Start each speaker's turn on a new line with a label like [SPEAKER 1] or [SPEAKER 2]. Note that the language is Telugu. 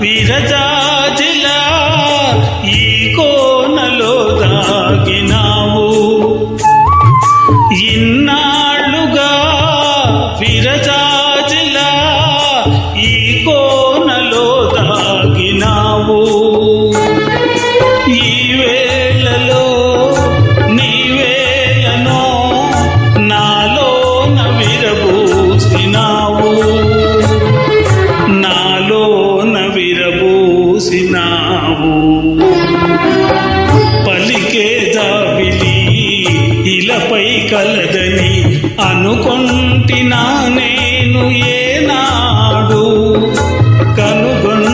[SPEAKER 1] విరజాజిలా ఈ కోనలో దాగినావు. ఇన్నాళ్ళుగా విరజాజిలా ఈ కోనలో దాగినావు. చేసినావు. పలికే దావిలి ఇలపై కలదని అనుకుంటున్నా నేను ఏనాడు కనుగొన్న